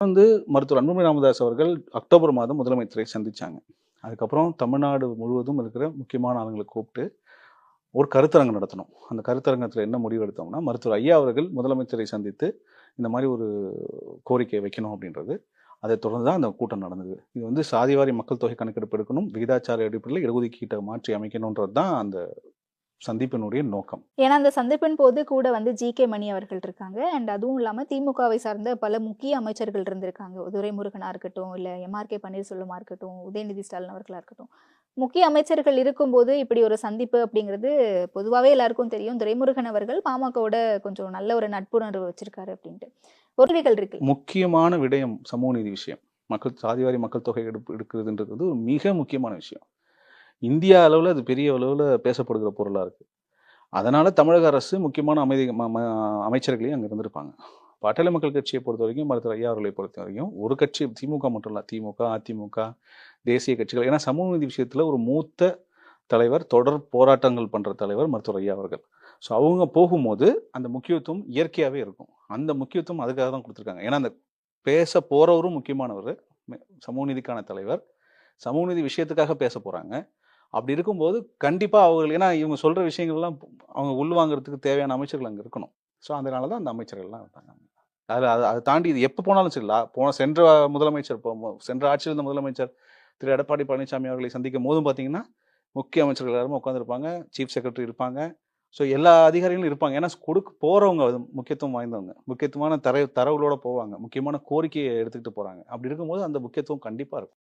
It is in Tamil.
வந்து மருத்துவர் அன்புமணி ராமதாஸ் அவர்கள் அக்டோபர் மாதம் முதலமைச்சரை சந்திச்சாங்க. அதுக்கப்புறம் தமிழ்நாடு முழுவதும் இருக்கிற முக்கியமான ஆளுங்களை கூப்பிட்டு ஒரு கருத்தரங்கம் நடத்தணும். அந்த கருத்தரங்கத்தில் என்ன முடிவு எடுத்தோம்னா மருத்துவர் ஐயா அவர்கள் முதலமைச்சரை சந்தித்து இந்த மாதிரி ஒரு கோரிக்கை வைக்கணும் அப்படின்றது. அதை தொடர்ந்து தான் அந்த கூட்டம் நடந்தது. இது வந்து சாதிவாரி மக்கள் தொகை கணக்கெடுப்பு எடுக்கணும் விகிதாச்சார அடிப்படையில் இடஒதுக்கீட்டை மாற்றி அமைக்கணுன்றது தான் அந்த சந்திப்பினுடைய நோக்கம். ஏன்னா அந்த சந்திப்பின் போது கூட வந்து ஜி கே மணி அவர்கள் இருக்காங்க. அண்ட் அதுவும் இல்லாம திமுகவை சார்ந்த பல முக்கிய அமைச்சர்கள் இருந்திருக்காங்க. துரைமுருகனா இருக்கட்டும் இல்ல எம்ஆர் கே பன்னீர்செல்வமா இருக்கட்டும் உதயநிதி ஸ்டாலின் அவர்களா இருக்கட்டும். முக்கிய அமைச்சர்கள் இருக்கும்போது இப்படி ஒரு சந்திப்பு அப்படிங்கிறது பொதுவாகவே எல்லாருக்கும் தெரியும். துரைமுருகன் அவர்கள் பாமகவோட கொஞ்சம் நல்ல ஒரு நட்புணர்வு வச்சிருக்காரு அப்படின்ட்டு. உறுதிகள் இருக்கு. முக்கியமான விடயம் சமூக நீதி விஷயம். மக்கள் சாதிவாரி மக்கள் தொகை எடுப்பு எடுக்கிறதுன்றது ஒரு மிக முக்கியமான விஷயம். இந்தியா அளவில் அது பெரிய அளவில் பேசப்படுகிற பொருளாக இருக்குது அதனால் தமிழக அரசு முக்கியமான அமைதி அமைச்சர்களையும் அங்கே இருந்திருப்பாங்க. பாட்டாளி மக்கள் கட்சியை பொறுத்த வரைக்கும் மருத்துவர் ஐயா அவர்களை பொறுத்த வரைக்கும் ஒரு கட்சி திமுக மட்டும் இல்லை திமுக அதிமுக தேசிய கட்சிகள் ஏன்னா சமூக நீதி விஷயத்தில் ஒரு மூத்த தலைவர் தொடர் போராட்டங்கள் பண்ணுற தலைவர் மருத்துவர் ஐயா அவர்கள். ஸோ அவங்க போகும்போது அந்த முக்கியத்துவம் இயற்கையாகவே இருக்கும். அந்த முக்கியத்துவம் அதுக்காக தான் கொடுத்துருக்காங்க. ஏன்னா அந்த பேச போகிறவரும் முக்கியமானவர் சமூக நீதிக்கான தலைவர் சமூக நீதி விஷயத்துக்காக பேச போகிறாங்க அப்படி இருக்கும்போது கண்டிப்பாக அவர்கள் ஏன்னா இவங்க சொல்கிற விஷயங்கள்லாம் அவங்க உள்வாங்கிறதுக்கு தேவையான அமைச்சர்கள் அங்கே இருக்கணும். ஸோ அதனால தான் அந்த அமைச்சர்கள்லாம் இருந்தாங்க அதில் அதை அதை தாண்டி இது எப்போ போனாலும் சரி போன சென்ற முதலமைச்சர் இப்போ சென்ற ஆட்சியில் இருந்த முதலமைச்சர் திரு. எடப்பாடி பழனிசாமி அவர்களை சந்திக்கும் போதும் பார்த்தீங்கன்னா முக்கிய அமைச்சர்கள் எல்லாருமே உட்காந்துருப்பாங்க சீஃப் செக்ரட்டரி இருப்பாங்க. ஸோ எல்லா அதிகாரிகளும் இருப்பாங்க. ஏன்னா கொடுக்க போகிறவங்க அது முக்கியத்துவம் வாய்ந்தவங்க. முக்கியத்துவமான தர தரவுகளோட போவாங்க. முக்கியமான கோரிக்கையை எடுத்துக்கிட்டு போகிறாங்க அப்படி இருக்கும்போது அந்த முக்கியத்துவம் கண்டிப்பாக இருக்கும்.